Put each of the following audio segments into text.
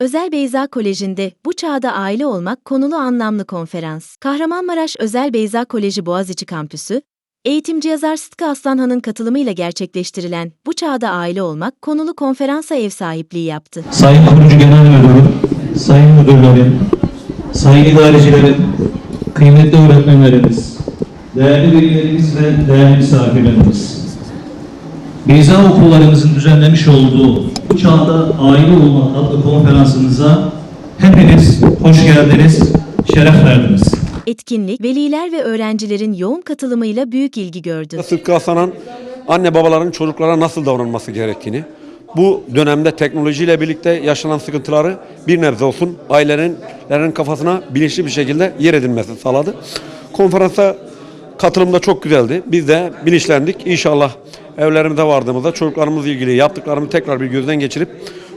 Özel Beyza Koleji'nde Bu Çağda Aile Olmak konulu anlamlı konferans. Kahramanmaraş Özel Beyza Koleji Boğaziçi Kampüsü, eğitimci yazar Sıtkı Aslanhan'ın katılımıyla gerçekleştirilen Bu Çağda Aile Olmak konulu konferansa ev sahipliği yaptı. Sayın Kurucu Genel Müdürüm, Sayın Müdürlerim, Sayın İdarecilerim, kıymetli öğretmenlerimiz, değerli velilerimiz ve değerli misafirlerimiz. Beyza okullarımızın düzenlemiş olduğu Bu Çağda Aile Olmak adlı konferansımıza hepiniz hoş geldiniz, şeref verdiniz. Etkinlik, veliler ve öğrencilerin yoğun katılımıyla büyük ilgi gördü. Sıtkı Aslan'ın anne babaların çocuklara nasıl davranması gerektiğini, bu dönemde teknolojiyle birlikte yaşanan sıkıntıları bir nebze olsun ailelerin kafasına bilinçli bir şekilde yer edilmesi sağladı. Konferansa katılım da çok güzeldi. Biz de bilinçlendik. İnşallah evlerimize vardığımızda çocuklarımızla ilgili yaptıklarımızı tekrar bir gözden geçirip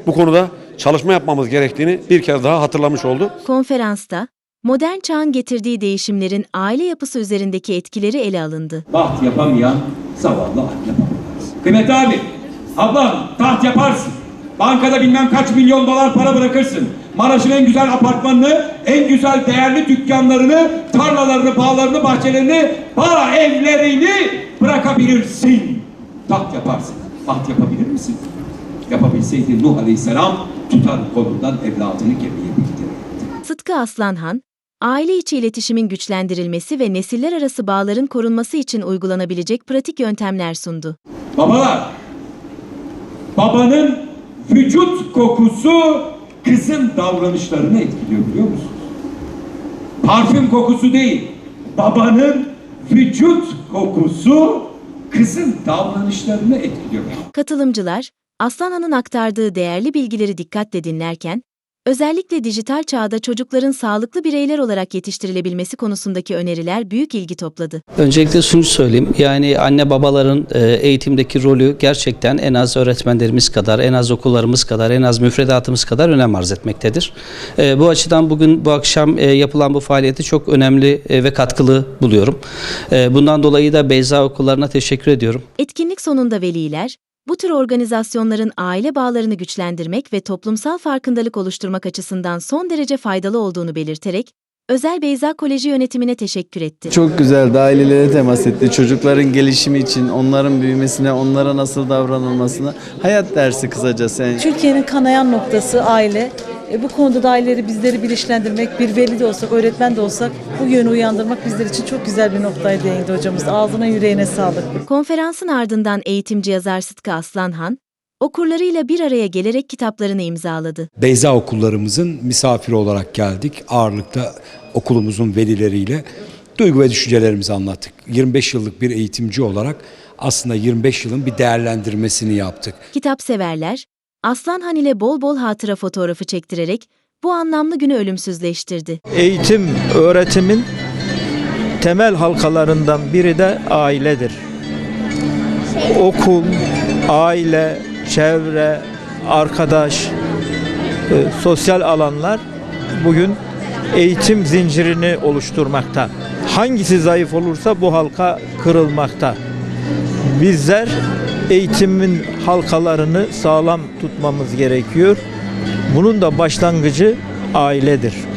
bu konuda çalışma yapmamız gerektiğini bir kez daha hatırlamış oldu. Konferansta, modern çağın getirdiği değişimlerin aile yapısı üzerindeki etkileri ele alındı. Taht yapamayan zavallı anne babalarız. Kıymetli abi, ablam taht yaparsın. Bankada bilmem kaç milyon dolar para bırakırsın. Maraş'ın en güzel apartmanını, en güzel değerli dükkanlarını, tarlalarını, bağlarını, bahçelerini, para evlerini bırakabilirsin. Taht yaparsın. Taht yapabilir misin? Yapabilseydi Nuh Aleyhisselam tutar kolundan evladını gemiye bindirirdi. Sıtkı Aslanhan, aile içi iletişimin güçlendirilmesi ve nesiller arası bağların korunması için uygulanabilecek pratik yöntemler sundu. Babalar, babanın vücut kokusu kızın davranışlarını etkiliyor biliyor musunuz? Parfüm kokusu değil, babanın vücut kokusu kızın davranışlarını etkiliyor. Katılımcılar, Aslanhan'ın aktardığı değerli bilgileri dikkatle dinlerken, özellikle dijital çağda çocukların sağlıklı bireyler olarak yetiştirilebilmesi konusundaki öneriler büyük ilgi topladı. Öncelikle şunu söyleyeyim. Yani anne babaların e, eğitimdeki rolü gerçekten en az öğretmenlerimiz kadar, en az okullarımız kadar, en az müfredatımız kadar önem arz etmektedir. E, Bu açıdan bugün bu akşam e, yapılan bu faaliyeti çok önemli ve katkılı buluyorum. Bundan dolayı da Beyza okullarına teşekkür ediyorum. Etkinlik sonunda veliler, bu tür organizasyonların aile bağlarını güçlendirmek ve toplumsal farkındalık oluşturmak açısından son derece faydalı olduğunu belirterek, Özel Beyza Koleji yönetimine teşekkür etti. Çok güzel ailelere temas etti. Çocukların gelişimi için, onların büyümesine, onlara nasıl davranılmasına hayat dersi kısacası. Yani Türkiye'nin kanayan noktası aile. E, bu konuda da aileleri bizleri bilinçlendirmek, bir veli de olsak, öğretmen de olsak bu yönü uyandırmak bizler için çok güzel bir noktaya değindi hocamız. Ağzına yüreğine sağlık. Konferansın ardından eğitimci yazar Sıtkı Aslanhan, okurlarıyla bir araya gelerek kitaplarını imzaladı. Beyza okullarımızın misafiri olarak geldik. Ağırlıkta okulumuzun velileriyle duygu ve düşüncelerimizi anlattık. 25 yıllık bir eğitimci olarak aslında 25 yılın bir değerlendirmesini yaptık. Kitap severler, Aslanhan ile bol bol hatıra fotoğrafı çektirerek bu anlamlı günü ölümsüzleştirdi. Eğitim, öğretimin temel halkalarından biri de ailedir. Okul, aile, çevre, arkadaş, e, sosyal alanlar bugün eğitim zincirini oluşturmakta. Hangisi zayıf olursa bu halka kırılmakta. Bizler eğitimin halkalarını sağlam tutmamız gerekiyor. Bunun da başlangıcı ailedir.